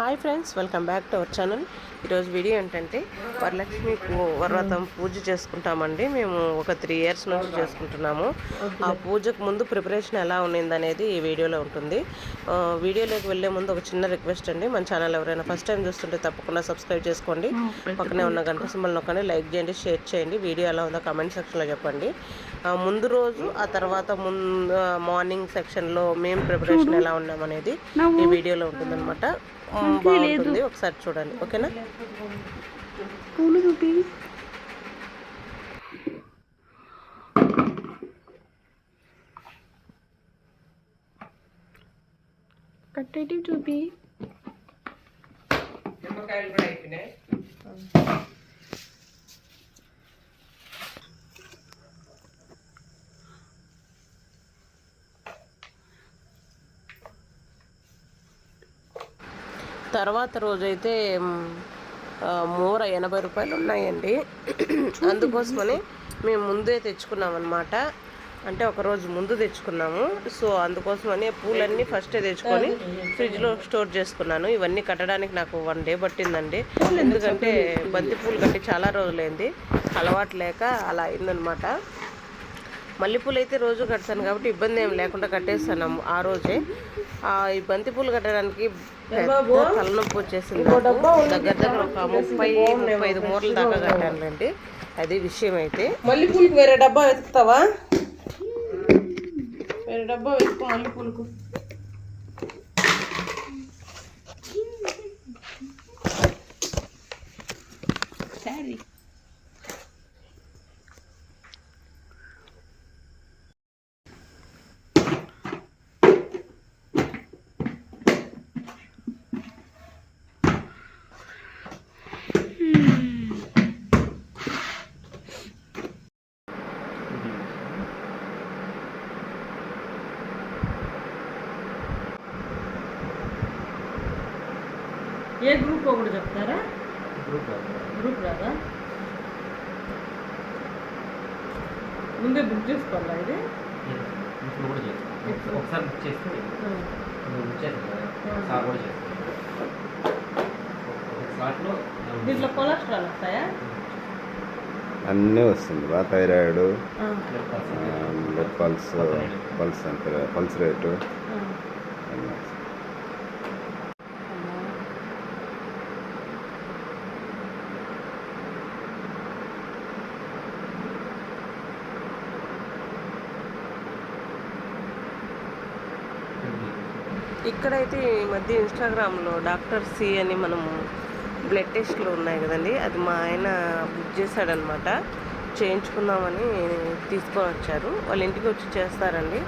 Hi friends welcome back to our channel. ఈరోజు video ఏంటంటే వరలక్ష్మి పూ- వరవ్రతం పూజ చేసుకుంటామండి. మేము ఒక త్రీ ఇయర్స్ నుంచి చేసుకుంటున్నాము. ఆ పూజకు ముందు ప్రిపరేషన్ ఎలా ఉన్నింది అనేది ఈ వీడియోలో ఉంటుంది. వీడియోలోకి వెళ్ళే ముందు ఒక చిన్న రిక్వెస్ట్ అండి. మన ఛానల్ ఎవరైనా ఫస్ట్ టైం చూస్తుంటే తప్పకుండా సబ్స్క్రైబ్ చేసుకోండి. పక్కనే ఉన్న గంట సింబల్ నొక్కండి లైక్ చేయండి షేర్ చేయండి. వీడియో ఎలా ఉందో కమెంట్ సెక్షన్లో చెప్పండి. ముందు రోజు ఆ తర్వాత ముందు మార్నింగ్ సెక్షన్లో మేము ప్రిపరేషన్ ఎలా ఉన్నాం అనేది ఈ వీడియోలో ఉంటుందన్నమాట. బాగుంటుంది. ఒకసారి చూడండి. ఓకేనా? పూలు చూపి. కట్టేటి చూపి తర్వాత రోజైతే మూర ఎనభై రూపాయలు ఉన్నాయండి. అందుకోసమని మేము ముందే తెచ్చుకున్నాం అనమాట అంటే ఒక రోజు ముందు తెచ్చుకున్నాము. సో అందుకోసమని పూలన్నీ ఫస్టే తెచ్చుకొని ఫ్రిడ్జ్లో స్టోర్ చేసుకున్నాను. ఇవన్నీ కట్టడానికి నాకు వన్ డే పట్టిందండి. ఎందుకంటే బంతి పూలు కట్టి చాలా రోజులైంది. అలవాటు లేక అలా అయిందనమాట మల్లెపూలు అయితే రోజు కడతాను కాబట్టి ఇబ్బంది ఏం లేకుండా కట్టేస్తాను ఆ రోజే. ఈ బంతి పూలు కట్టడానికి తలనొప్పి వచ్చేసింది. దగ్గర దగ్గర ఒక ముప్పై ముప్పై ఐదు మూరల దాకా కట్టానులేండి. అది విషయం అయితే మల్లెపూలకు వేరే డబ్బా వెతుకుతావా? వేరే డబ్బా వెతుకు మల్లెపూలకు. శారీ ఏ గ్రూప్ ఒకటి చెప్తారా గ్రూప్ రాదా ముందే బుక్ చేసుకోవాలా ఇది? ఇప్పుడు కూడా చేస్తాం ఒకసారి బుక్ చేస్తే నువ్వు బుక్ చేస్తావు కదా. సార్ కూడా చేస్తాం ఒక స్లాట్లో దీంట్లో కొలెస్ట్రాల్ వస్తాయా? అన్నీ వస్తుంది. బా థైరాయిడ్ బ్లడ్ పల్స్ పల్స్ అంటే పల్స్ రేటు అన్నీ వస్తాయి. ఇక్కడైతే ఈ మధ్య ఇన్స్టాగ్రామ్లో డాక్టర్ సి అని మనం బ్లడ్ టెస్ట్లు ఉన్నాయి కదండి అది మా ఆయన బుక్ చేశాడనమాట. చేయించుకుందామని తీసుకొని వచ్చారు వాళ్ళ ఇంటికి వచ్చి చేస్తారండి.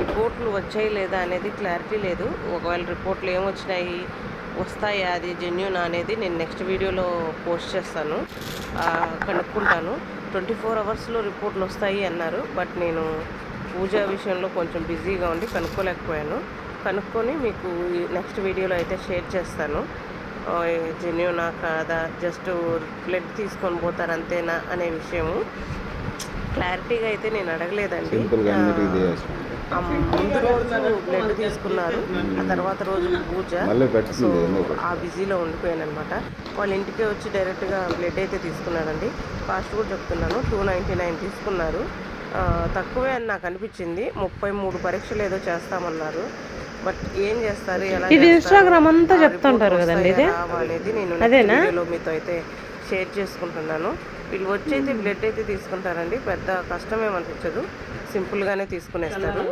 రిపోర్ట్లు వచ్చాయి లేదా అనేది క్లారిటీ లేదు. ఒకవేళ రిపోర్ట్లు ఏమొచ్చినాయి వస్తాయా అది జెన్యున్ అనేది నేను నెక్స్ట్ వీడియోలో పోస్ట్ చేస్తాను. కనుక్కుంటాను. ట్వంటీ ఫోర్ అవర్స్లో రిపోర్ట్లు వస్తాయి అన్నారు. బట్ నేను పూజ విషయంలో కొంచెం బిజీగా ఉండి కనుక్కోలేకపోయాను. కనుక్కొని మీకు నెక్స్ట్ వీడియోలో అయితే షేర్ చేస్తాను. జెన్యునా కాదా? జస్ట్ బ్లడ్ తీసుకొని పోతారు అంతేనా అనే విషయము. క్లారిటీగా అయితే నేను అడగలేదండి. ముందు రోజు బ్లడ్ తీసుకున్నారు. ఆ తర్వాత రోజు పూజ. సో ఆ బిజీలో ఉండిపోయాను అనమాట వాళ్ళ ఇంటికే వచ్చి డైరెక్ట్గా బ్లడ్ అయితే తీసుకున్నాడండి. కాస్ట్ కూడా చెప్తున్నాను. టూ నైంటీ నైన్ తీసుకున్నారు. తక్కువే అని నాకు అనిపించింది. ముప్పై మూడు పరీక్షలు ఏదో చేస్తామన్నారు. బట్ ఏం చేస్తారు ఎలా ఇది? ఇన్స్టాగ్రామ్ అంతా చెప్తుంటారు కదండి ఇది? అనేది నేను అదేనా? వీడియోలో మీతో అయితే షేర్ చేసుకుంటున్నాను వీళ్ళు వచ్చి అయితే బ్లడ్ అయితే తీసుకుంటారండి పెద్ద కష్టం ఏమనిపించదు సింపుల్గానే తీసుకునేస్తారు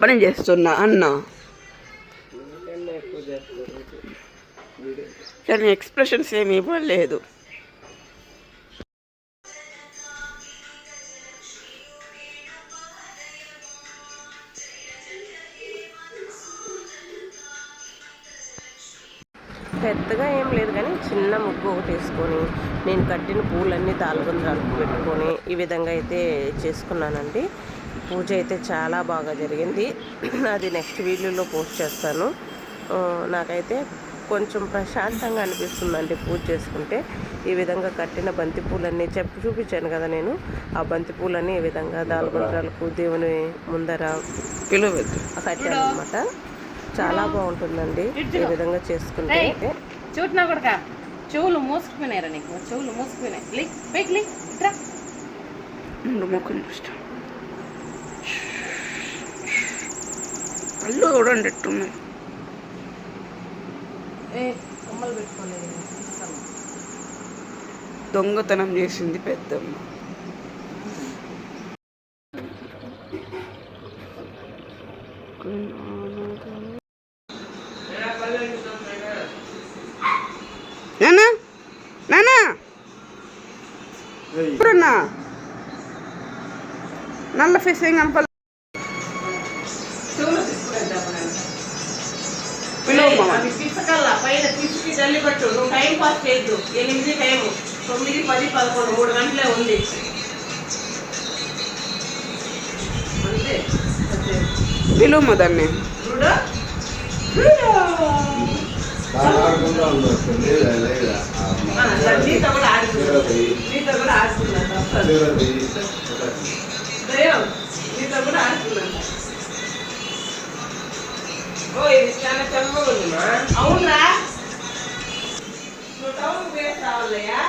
పని చేస్తున్నా అన్న కానీ ఎక్స్ప్రెషన్స్ ఏమి ఇవ్వలేదు. పెద్దగా ఏం లేదు కానీ చిన్న ముగ్గు ఒకటి వేసుకొని నేను కట్టిన పూలన్నీ తాలుబంద్రాలకు పెట్టుకొని ఈ విధంగా అయితే చేసుకున్నానండి. పూజ అయితే చాలా బాగా జరిగింది. అది నెక్స్ట్ వీడియోలో పోస్ట్ చేస్తాను. నాకైతే కొంచెం ప్రశాంతంగా అనిపిస్తుందండి పూజ చేసుకుంటే. ఈ విధంగా కట్టిన బంతి పూలన్నీ చెప్పి చూపించాను కదా నేను. ఆ బంతి పూలన్నీ ఈ విధంగా దాల్గొండ్రాలకు దేవుని ముందర కట్టాను అనమాట చాలా బాగుంటుందండి. ఈ విధంగా చేసుకుంటే చూటున్నా కొడక? చెవులు మూసుకుపోయినారా నీకు. చెవులు మూసుకుపోయినాయి. కళ్ళు చూడండి ఎట్టున్నాయి దొంగతనం చేసింది పెద్దమ్మ. నానా నానా ఎప్పుడన్నా? నల్ల ఫేస్ ఏం కనపడ పట్టు నువ్వు టైం పాస్ చేయొద్దు. ఎనిమిది టైం తొమ్మిది పది పదకొండు. మూడు గంటలే ఉంది. అంతే. పిలువు దాన్ని నీతో కూడా నీతో కూడా దయం నీతో కూడా ఆడుకున్నా ఓ ఇది చాలా అవునరా. టౌన్ వేసి రావాలయ్యా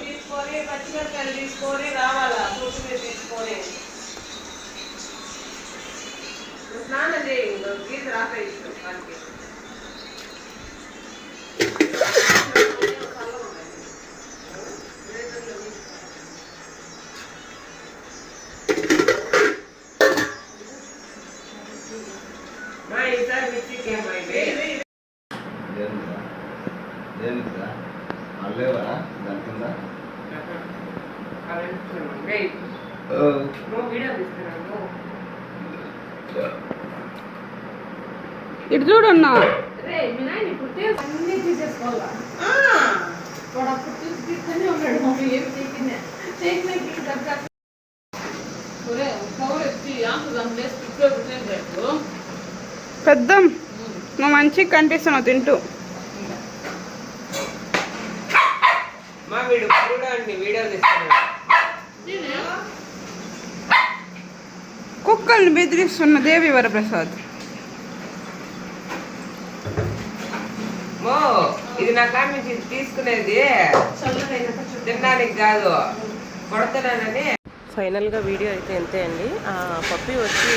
తీసుకొని పచ్చిమిరకాయలు తీసుకొని రావాలా కొత్తిమీర తీసుకొని నువ్వు స్నానం చేయి నువ్వు గీత రాసే ఇష్టం దానికి మా ఈసారి మిక్సీకి ఏమైంది అల్లేవా పిట్లో పెట్టలేదు పెద్దం. నువ్వు మంచిగా కనిపిస్తున్నావు తింటూ. మా వీడు చూడండి వీడియో తీస్తున్నాడు కుక్కల్ని బెదిరిస్తున్న దేవి వరప్రసాద్. మో ఇది నా కాడ నుంచి తీసుకునేది. తినడానికి కాదు. కొడతానని ఫైనల్గా వీడియో అయితే ఇంతే అండి. ఆ పప్పి వచ్చి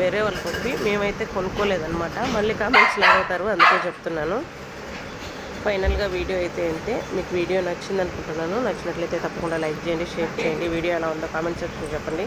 వేరే వాళ్ళ పప్పి మేమైతే కొనుక్కోలేదన్నమాట. మళ్ళీ కామెంట్స్లో అడుగుతారు అందుకే చెప్తున్నాను. ఫైనల్గా వీడియో అయితే ఇంతే మీకు వీడియో నచ్చింది అనుకుంటున్నాను నచ్చినట్లయితే తప్పకుండా లైక్ చేయండి షేర్ చేయండి. వీడియో ఎలా ఉందో కామెంట్ సెక్షన్ చెప్పండి.